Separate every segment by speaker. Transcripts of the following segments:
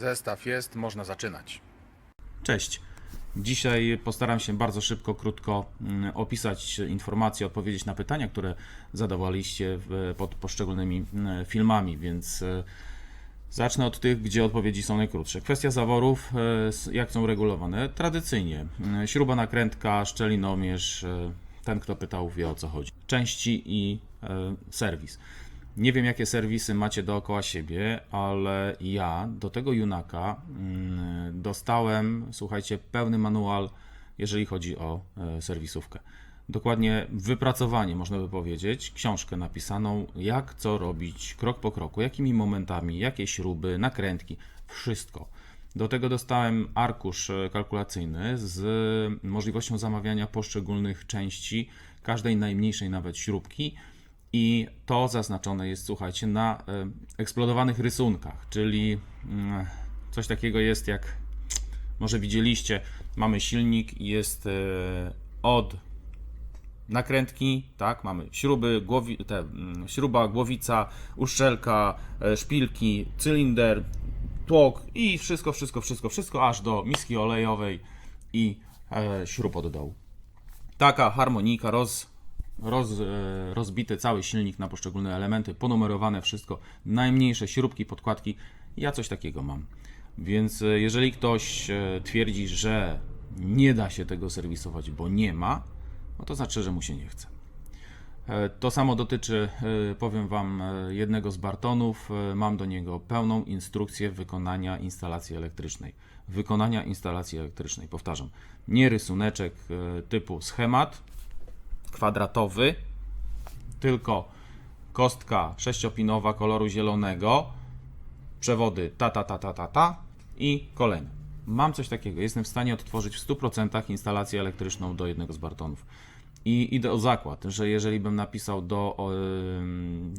Speaker 1: Zestaw jest, można zaczynać.
Speaker 2: Cześć. Dzisiaj postaram się bardzo szybko, krótko mm, opisać informacje, odpowiedzieć na pytania, które zadawaliście pod poszczególnymi mm, filmami, więc e, zacznę od tych, gdzie odpowiedzi są najkrótsze. Kwestia zaworów, e, jak są regulowane? Tradycyjnie. Mm, Śruba nakrętka, szczelinomierz, e, ten kto pytał wie o co chodzi. Części i e, serwis. Nie wiem, jakie serwisy macie dookoła siebie, ale ja do tego Junaka mm, dostałem, słuchajcie, pełny manual, jeżeli chodzi o e, serwisówkę. Dokładnie wypracowanie, można by powiedzieć, książkę napisaną, jak co robić, krok po kroku, jakimi momentami, jakie śruby, nakrętki, wszystko. Do tego dostałem arkusz e, kalkulacyjny z możliwością zamawiania poszczególnych części, każdej najmniejszej nawet śrubki. I to zaznaczone jest, słuchajcie, na e, eksplodowanych rysunkach, czyli mm, coś takiego jest jak, może widzieliście, mamy silnik jest e, od nakrętki, tak, mamy śruby, głowi, te, mm, śruba, głowica, uszczelka, e, szpilki, cylinder, tłok i wszystko, wszystko, wszystko, wszystko, aż do miski olejowej i śrub od dołu. Taka harmonika, roz, roz, e, rozbity cały silnik na poszczególne elementy, ponumerowane wszystko, najmniejsze śrubki, podkładki. Ja coś takiego mam. Więc e, jeżeli ktoś e, twierdzi, że nie da się tego serwisować, bo nie ma, no to znaczy, że mu się nie chce. To samo dotyczy, powiem Wam, jednego z Bartonów. Mam do niego pełną instrukcję wykonania instalacji elektrycznej. Wykonania instalacji elektrycznej, powtarzam, nie rysuneczek typu schemat kwadratowy, tylko kostka sześciopinowa koloru zielonego, przewody ta, ta, ta, ta, ta, ta i kolejne. Mam coś takiego. Jestem w stanie odtworzyć w 100% instalację elektryczną do jednego z Bartonów. I idę o zakład, że jeżeli bym napisał do,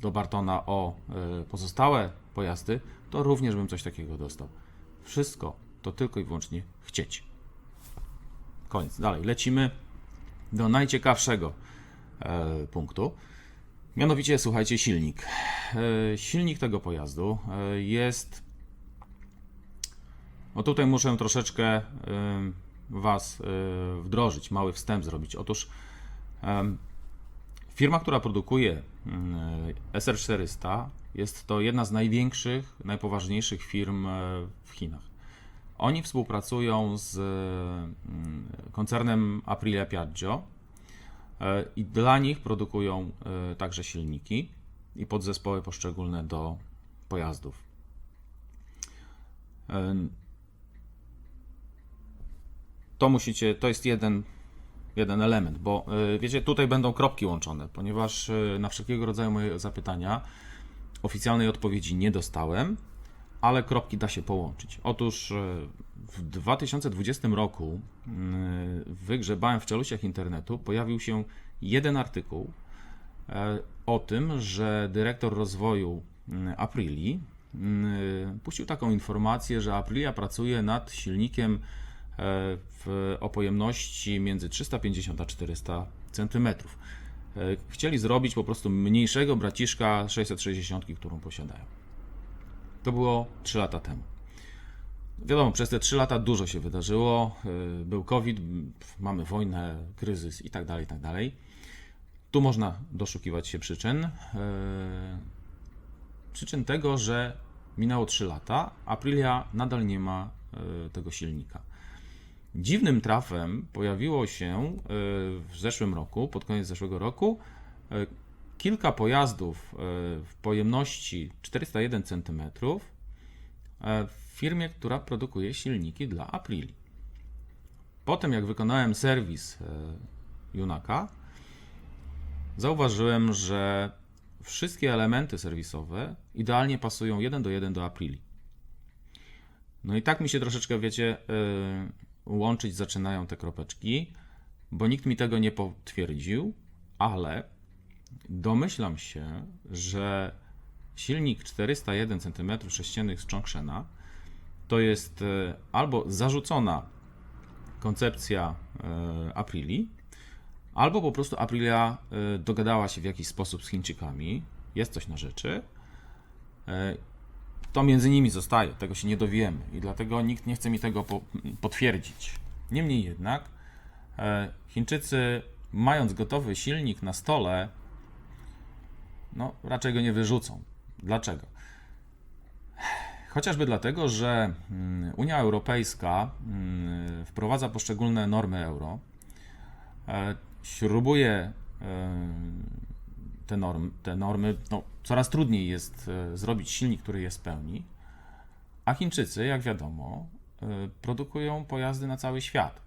Speaker 2: do Bartona o y, pozostałe pojazdy, to również bym coś takiego dostał. Wszystko to tylko i wyłącznie chcieć. Koniec. Dalej, lecimy do najciekawszego e, punktu. Mianowicie, słuchajcie, silnik. E, silnik tego pojazdu e, jest. No tutaj muszę troszeczkę Was wdrożyć, mały wstęp zrobić. Otóż firma, która produkuje mm, SR400, jest to jedna z największych, najpoważniejszych firm w Chinach. Oni współpracują z mm, koncernem Aprilia Piaggio e, i dla nich produkują e, także silniki i podzespoły poszczególne do pojazdów. E, To musicie, to jest jeden, jeden element, bo e, wiecie, tutaj będą kropki łączone, ponieważ e, na wszelkiego rodzaju moje zapytania oficjalnej odpowiedzi nie dostałem, ale kropki da się połączyć. Otóż e, w 2020 roku mm, wygrzebałem w czeluściach internetu, pojawił się jeden artykuł e, o tym, że dyrektor rozwoju Aprilii mm, puścił taką informację, że Aprilia pracuje nad silnikiem e, w, o pojemności między 350 a 400 cm. E, Chcieli zrobić po prostu mniejszego braciszka 660, którą posiadają. To było 3 lata temu. Wiadomo, przez te 3 lata dużo się wydarzyło. Yy, Był COVID, mamy wojnę, kryzys i tak dalej, i tak dalej. Tu można doszukiwać się przyczyn. Yy, Przyczyn tego, że minęło 3 lata, Aprilia nadal nie ma yy, tego silnika. Dziwnym trafem pojawiło się w zeszłym roku, pod koniec zeszłego roku, kilka pojazdów yy, w pojemności 401 cm e, w firmie, która produkuje silniki dla Aprili. Potem, jak wykonałem serwis e, Junaka, zauważyłem, że wszystkie elementy serwisowe idealnie pasują jeden do jeden do Aprili. No i tak mi się troszeczkę, wiecie, e, łączyć zaczynają te kropeczki, bo nikt mi tego nie potwierdził, ale domyślam się, że silnik 401 cm3 z Chongshena to jest e, albo zarzucona koncepcja e, Aprilii, albo po prostu Aprilia e, dogadała się w jakiś sposób z Chińczykami, jest coś na rzeczy. To między nimi zostaje, tego się nie dowiemy i dlatego nikt nie chce mi tego po, potwierdzić. Niemniej jednak Chińczycy, mając gotowy silnik na stole, no raczej go nie wyrzucą. Dlaczego? Chociażby dlatego, że mm, Unia Europejska mm, wprowadza poszczególne normy euro, e, śrubuje e, te, norm, te normy, no, coraz trudniej jest e, zrobić silnik, który je spełni, a Chińczycy, jak wiadomo, produkują pojazdy na cały świat.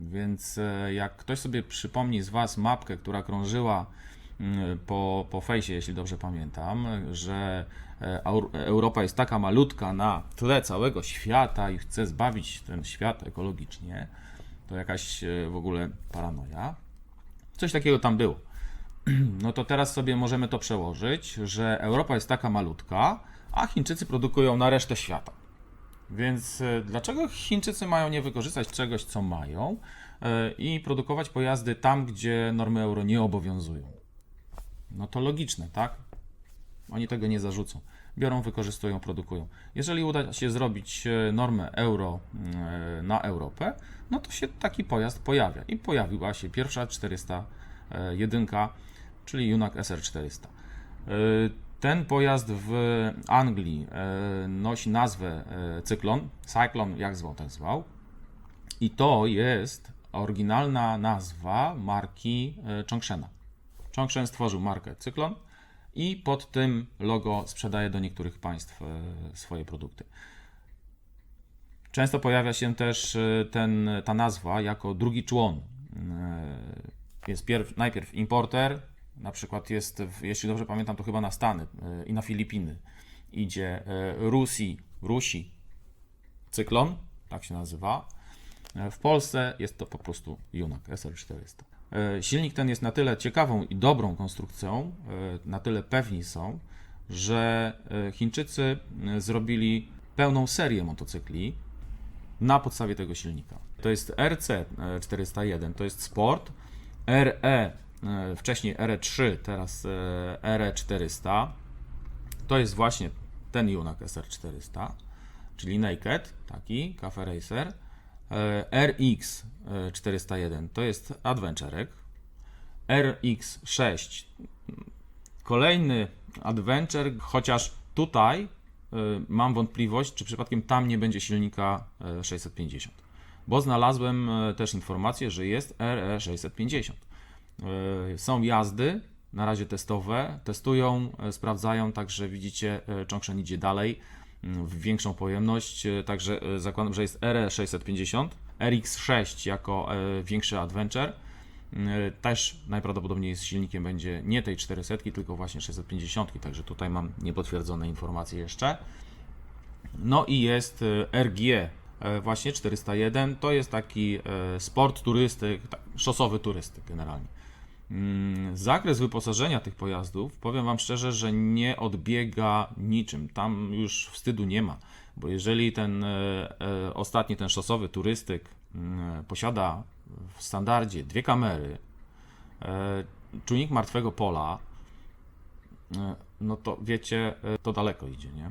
Speaker 2: Więc jak ktoś sobie przypomni z Was mapkę, która krążyła po, po fejsie, jeśli dobrze pamiętam, że e, Europa jest taka malutka na tle całego świata i chce zbawić ten świat ekologicznie, to jakaś e, w ogóle paranoja. Coś takiego tam było. No to teraz sobie możemy to przełożyć, że Europa jest taka malutka, a Chińczycy produkują na resztę świata. Więc e, dlaczego Chińczycy mają nie wykorzystać czegoś, co mają i produkować pojazdy tam, gdzie normy euro nie obowiązują? No to logiczne, tak? Oni tego nie zarzucą. Biorą, wykorzystują, produkują. Jeżeli uda się zrobić e, normę euro e, na Europę, no to się taki pojazd pojawia. I pojawiła się pierwsza 401, czyli Junak SR400. E, Ten pojazd w Anglii e, nosi nazwę e, Cyklon, Cyclone, jak zwał, tak zwał. I to jest oryginalna nazwa marki e, Chongshena. Chongshen stworzył markę Cyklon i pod tym logo sprzedaje do niektórych państw e, swoje produkty. Często pojawia się też e, ten, ta nazwa jako drugi człon. E, Jest pierw, najpierw importer, na przykład jest, jeśli dobrze pamiętam, to chyba na Stany i na Filipiny idzie Rusi, Rusi Cyklon, tak się nazywa. W Polsce jest to po prostu Junak SR400. E, Silnik ten jest na tyle ciekawą i dobrą konstrukcją, e, na tyle pewni są, że e, Chińczycy zrobili pełną serię motocykli na podstawie tego silnika. To jest RC401, to jest Sport, RE, wcześniej RE3, teraz e, RE400. To jest właśnie ten Junak SR400, czyli Naked, taki, Cafe Racer. E, RX e, 401 to jest Adventurek. RX6 kolejny Adventure, chociaż tutaj y, mam wątpliwość, czy przypadkiem tam nie będzie silnika y, 650. Bo znalazłem też informację, że jest RE 650. Y, Są jazdy, na razie testowe, testują, sprawdzają, także widzicie, Chongshen idzie dalej w większą pojemność, y, także y, zakładam, że jest RE 650, RX6 jako y, większy Adventure. Y, Też najprawdopodobniej z silnikiem będzie nie tej 400, tylko właśnie 650, także tutaj mam niepotwierdzone informacje jeszcze. No i jest RG właśnie 401, to jest taki sport turystyk, szosowy turystyk generalnie. Mm, Zakres wyposażenia tych pojazdów, powiem Wam szczerze, że nie odbiega niczym. Tam już wstydu nie ma, bo jeżeli ten e, e, ostatni, ten szosowy turystyk mm, posiada w standardzie dwie kamery, e, czujnik martwego pola, no to wiecie, to daleko idzie, nie?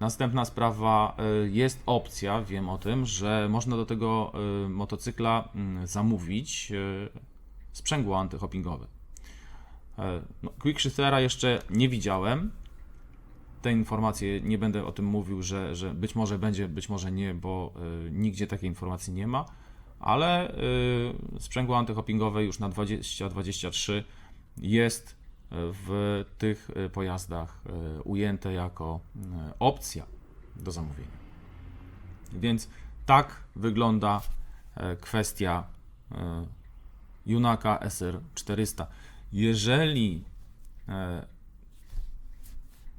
Speaker 2: Następna sprawa, jest opcja, wiem o tym, że można do tego motocykla mm, zamówić sprzęgło antyhoppingowe. E, No, Quickshiftera jeszcze nie widziałem. Te informacje nie będę o tym mówił, że, że być może będzie, być może nie, bo e, nigdzie takiej informacji nie ma, ale e, sprzęgło antyhoppingowe już na 2023 jest w tych pojazdach ujęte jako opcja do zamówienia. Więc tak wygląda kwestia Junaka SR400. Jeżeli e,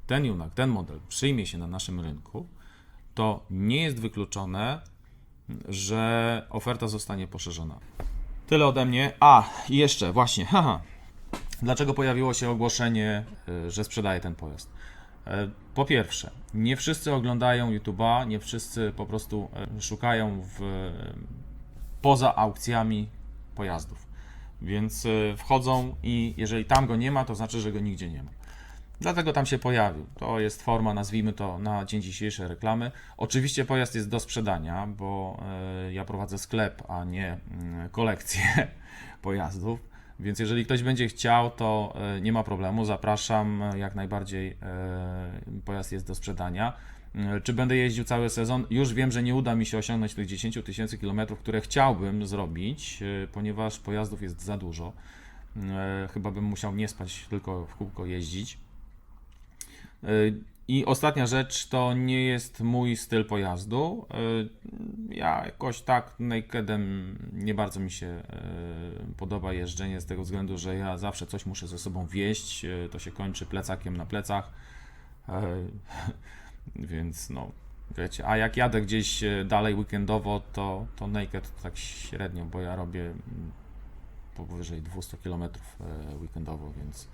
Speaker 2: ten Junak, ten model przyjmie się na naszym rynku, to nie jest wykluczone, że oferta zostanie poszerzona. Tyle ode mnie. A, i jeszcze, właśnie, haha. Dlaczego pojawiło się ogłoszenie, e, że sprzedaje ten pojazd? E, Po pierwsze, nie wszyscy oglądają YouTube'a, nie wszyscy po prostu szukają w, poza aukcjami pojazdów. Więc y, wchodzą i jeżeli tam go nie ma, to znaczy, że go nigdzie nie ma. Dlatego tam się pojawił. To jest forma, nazwijmy to na dzień dzisiejszy reklamy. Oczywiście pojazd jest do sprzedania, bo e, ja prowadzę sklep, a nie mm, kolekcję pojazdów. Więc jeżeli ktoś będzie chciał, to e, nie ma problemu. Zapraszam e, jak najbardziej. e, Pojazd jest do sprzedania. E, Czy będę jeździł cały sezon? Już wiem, że nie uda mi się osiągnąć tych 10 tysięcy kilometrów, które chciałbym zrobić, e, ponieważ pojazdów jest za dużo. E, Chyba bym musiał nie spać, tylko w kółko jeździć. Y, I ostatnia rzecz to nie jest mój styl pojazdu. Ja jakoś tak nakedem nie bardzo mi się podoba jeżdżenie z tego względu, że ja zawsze coś muszę ze sobą wieść. To się kończy plecakiem na plecach. Więc no, wiecie, a jak jadę gdzieś y, dalej weekendowo, to, to naked tak średnio, bo ja robię mm, powyżej 200 km weekendowo, więc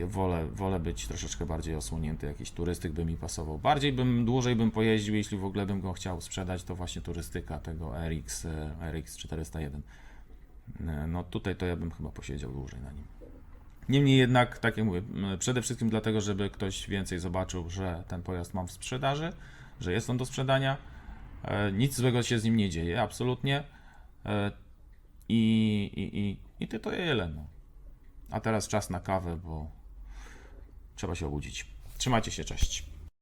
Speaker 2: E, Wolę, wolę być troszeczkę bardziej osłonięty, jakiś turystyk by mi pasował. Bardziej bym, dłużej bym pojeździł, jeśli w ogóle bym go chciał sprzedać, to właśnie turystyka tego RX, e, RX 401. E, No tutaj to ja bym chyba posiedział dłużej na nim. Niemniej jednak, tak jak mówię, przede wszystkim dlatego, żeby ktoś więcej zobaczył, że ten pojazd mam w sprzedaży, że jest on do sprzedania. E, Nic złego się z nim nie dzieje, absolutnie. E, I, i, i, i to tyle. No. A teraz czas na kawę, bo trzeba się obudzić. Trzymajcie się, cześć.